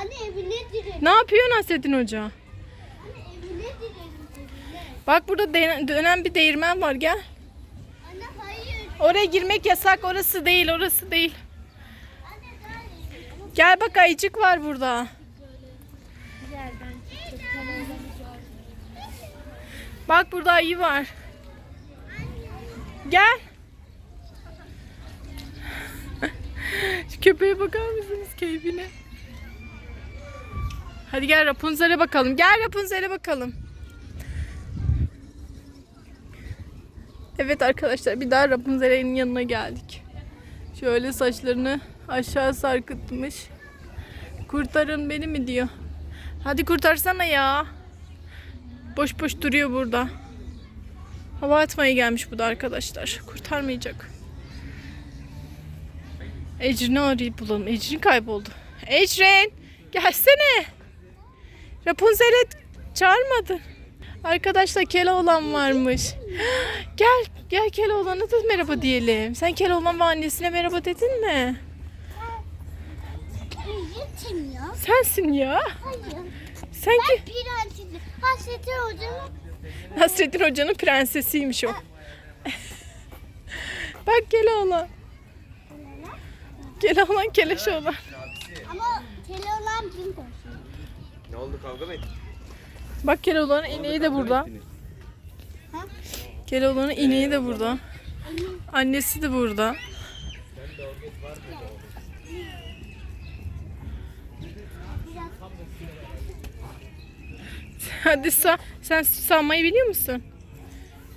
Anne evine direlim. Ne yapıyor Nasrettin Hoca? Anne evine direlim. Evine. Bak burada dönen bir değirmen var gel. Anne hayır. Oraya girmek yasak orası değil orası değil. Anne Gel bak ayıcık var burada. Bak burada ayı var. Gel. Şu köpeğe bakar mısınız keyfine? Hadi gel Rapunzel'e bakalım. Gel Rapunzel'e bakalım. Evet arkadaşlar bir daha Rapunzel'in yanına geldik. Şöyle saçlarını aşağı sarkıtmış. Kurtarın beni mi diyor. Hadi kurtarsana ya. Boş boş duruyor burada. Hava atmaya gelmiş bu da arkadaşlar. Kurtarmayacak. Ecrin'i arayıp bulalım. Ecrin kayboldu. Ecrin! Gelsene. Rapunzel'e çağırmadı. Arkadaşlar Keloğlan varmış. Gel, gel Keloğlan'a da merhaba diyelim. Sen Keloğlan ve annesine merhaba dedin mi? Yetim ya. Sensin ya. Hayır. Sen Ben ki prensesim. Hasreti hocamın Nasrettin Hoca'nın prensesiymiş o. Bak Keloğlan. Keloğlan keleş olan. ama Keloğlan kim koşuyor? Ne oldu kavga mı ettin? Bak Keloğlan'ın ineği de burada. Ha? Keloğlan'ın ineği de burada. Annesi de burada. Hadi sa sen sanmayı biliyor musun?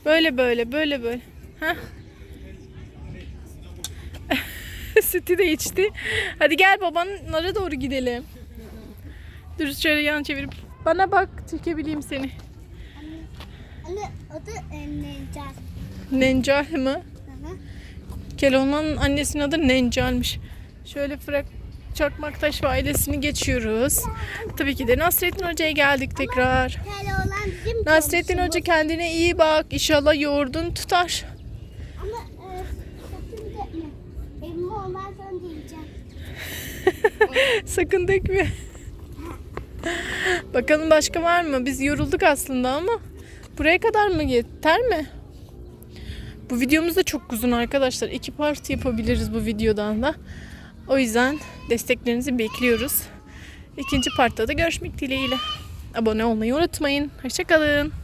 Böyle böyle böyle böyle. Heh. Sütü de içti. Hadi gel babanlara doğru gidelim. Dur şöyle yan çevirip. Bana bak çekebileyim seni. Anne adı Ennecar. Nencal mı? Keloğlan'ın annesinin adı Nencal'miş. Şöyle Fırak Çakmaktaş ve ailesini geçiyoruz. Tabii ki de Nasrettin Hoca'ya geldik tekrar. Keloğlan bizim Nasrettin Hoca kendine iyi bak. İnşallah yoğurdun tutar. Ama e, sakın dökme. Evime ondan sonra diyeceğim. Sakın dökme. Bakalım başka var mı? Biz yorulduk aslında ama buraya kadar mı yeter mi? Bu videomuz da çok uzun arkadaşlar. İki part yapabiliriz bu videodan da. O yüzden desteklerinizi bekliyoruz. İkinci partta da görüşmek dileğiyle. Abone olmayı unutmayın. Hoşçakalın.